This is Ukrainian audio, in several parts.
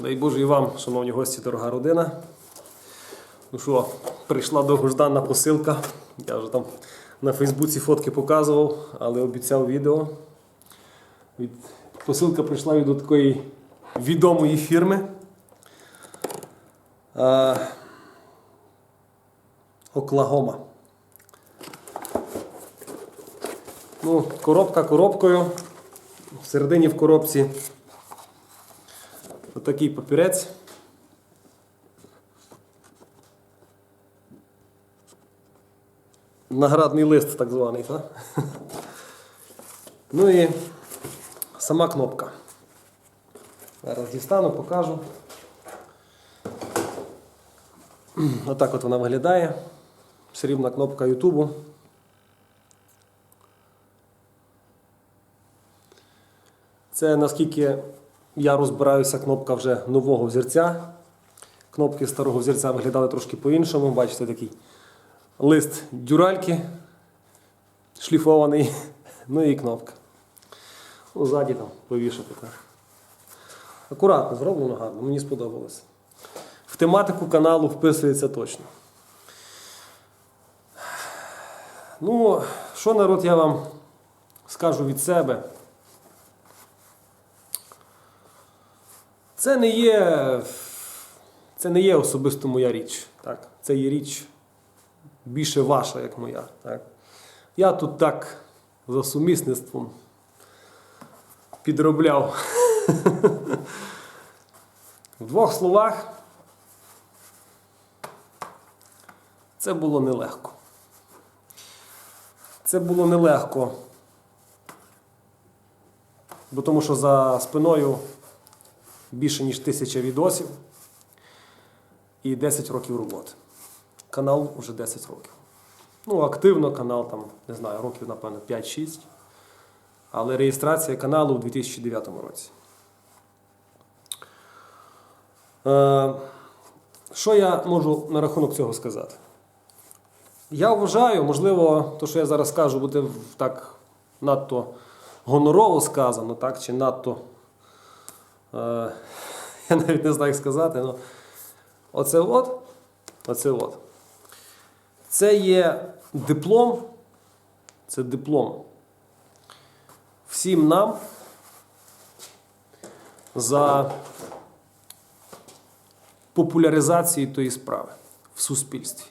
Боже і вам, шановні гості, дорога родина. Ну що, прийшла довгождана посилка. Я вже там на Фейсбуці фотки показував, але обіцяв відео. Від... Посилка прийшла від такої відомої фірми. Оклагома. Ну, коробка коробкою. Всередині в коробці отакий папірець. Наградний лист так званий, так? Ну і сама кнопка. Зараз дістану, покажу. Отак от вона виглядає. Срібна кнопка Ютубу. Це наскільки я розбираюся, кнопка вже нового взірця. Кнопки старого взірця виглядали трошки по-іншому. Бачите, такий лист дюральки шліфований. Ну і кнопка. Ззаді там повішати. Так. Акуратно зроблено гарно, мені сподобалось. В тематику каналу вписується точно. Ну, що народ я вам скажу від себе. Це не є, це не є особисто моя річ. Так? Це є річ більше ваша, як моя. Так? Я тут так за сумісництвом підробляв. В двох словах, це було нелегко. Це було нелегко. Бо тому що за спиною більше ніж тисяча відосів і 10 років роботи. Канал вже 10 років. Ну, активно канал там, не знаю, років, напевно, 5-6. Але реєстрація каналу у 2009 році. Е, що я можу на рахунок цього сказати? Я вважаю, можливо, то, що я зараз скажу, буде так надто гонорово сказано, так, чи надто. Е, я навіть не знаю, як сказати. але оце от, оце от. Це є диплом. Це диплом всім нам за популяризацію тої справи в суспільстві.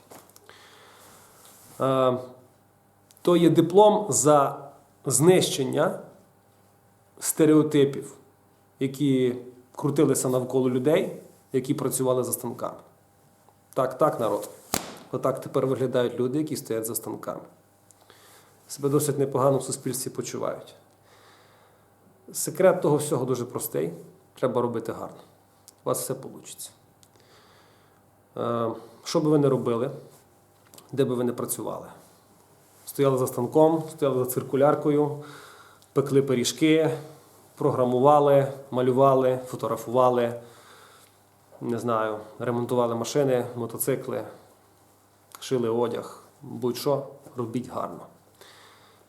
Е, То є диплом за знищення стереотипів, які крутилися навколо людей, які працювали за станками. Так, так, народ. Отак тепер виглядають люди, які стоять за станками. Себе досить непогано в суспільстві почувають. Секрет того всього дуже простий. Треба робити гарно. У вас все вийде. Що би ви не робили, де би ви не працювали? Стояли за станком, стояли за циркуляркою, пекли пиріжки, програмували, малювали, фотографували, не знаю, ремонтували машини, мотоцикли, шили одяг, будь-що, робіть гарно.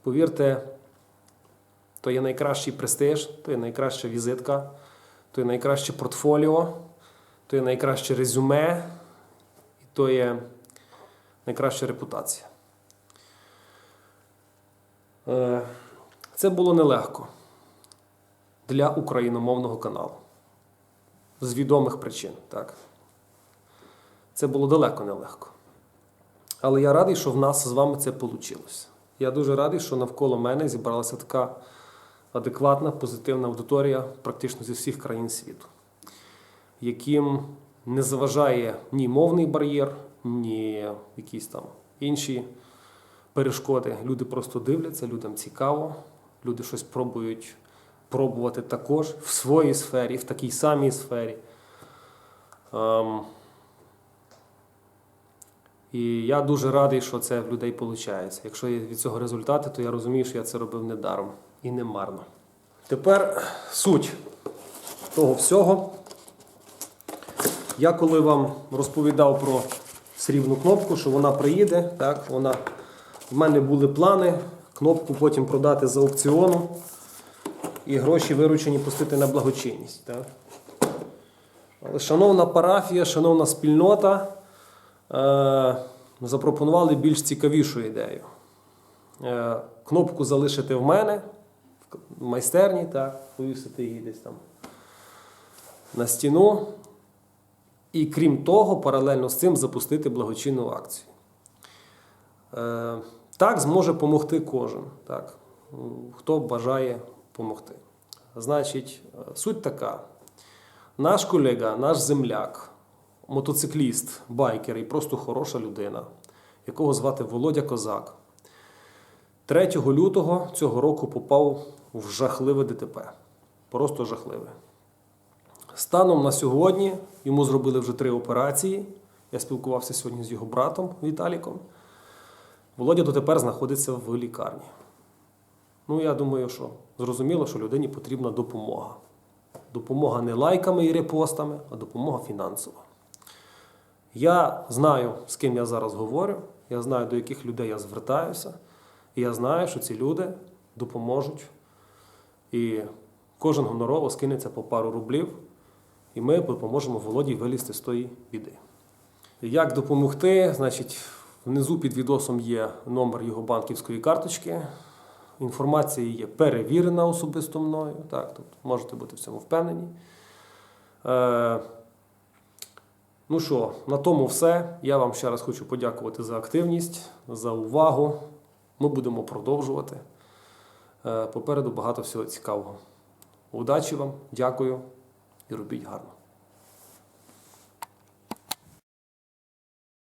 Повірте, то є найкращий престиж, то є найкраща візитка, то є найкраще портфоліо, то є найкраще резюме, і то є найкраща репутація. Е, Це було нелегко для україномовного каналу. З відомих причин, так. Це було далеко нелегко. Але я радий, що в нас з вами це вийшло. Я дуже радий, що навколо мене зібралася така адекватна, позитивна аудиторія практично зі всіх країн світу, яким не заважає ні мовний бар'єр, ні якісь там інші перешкоди. Люди просто дивляться, людям цікаво, люди щось пробують пробувати також в своїй сфері, в такій самій сфері. Ем, і я дуже радий, що це в людей виходить. Якщо є від цього результати, то я розумію, що я це робив не даром і не марно. Тепер суть того всього. Я коли вам розповідав про срібну кнопку, що вона приїде, так, вона, в мене були плани кнопку потім продати за аукціону і гроші виручені пустити на благочинність. Так. Але шановна парафія, шановна спільнота е, запропонували більш цікавішу ідею. Е, кнопку залишити в мене в майстерні, так, повісити її десь там на стіну. І крім того, паралельно з цим запустити благочинну акцію. Е, так зможе допомогти кожен, так, хто бажає допомогти. Значить, суть така: наш колега, наш земляк, мотоцикліст, байкер і просто хороша людина, якого звати Володя Козак, 3 лютого цього року попав в жахливе ДТП. Просто жахливе. Станом на сьогодні йому зробили вже три операції. Я спілкувався сьогодні з його братом Віталіком. Володя дотепер знаходиться в лікарні. Ну, я думаю, що зрозуміло, що людині потрібна допомога. Допомога не лайками і репостами, а допомога фінансова. Я знаю, з ким я зараз говорю, я знаю, до яких людей я звертаюся, і я знаю, що ці люди допоможуть. І кожен гонорово скинеться по пару рублів, і ми допоможемо Володі вилізти з тої біди. Як допомогти? Значить, внизу під відосом є номер його банківської карточки. Інформація є перевірена особисто мною. Так, тобто можете бути в цьому впевнені. Е, ну що, на тому все. Я вам ще раз хочу подякувати за активність, за увагу. Ми будемо продовжувати. Е, попереду багато всього цікавого. Удачі вам, дякую і робіть гарно.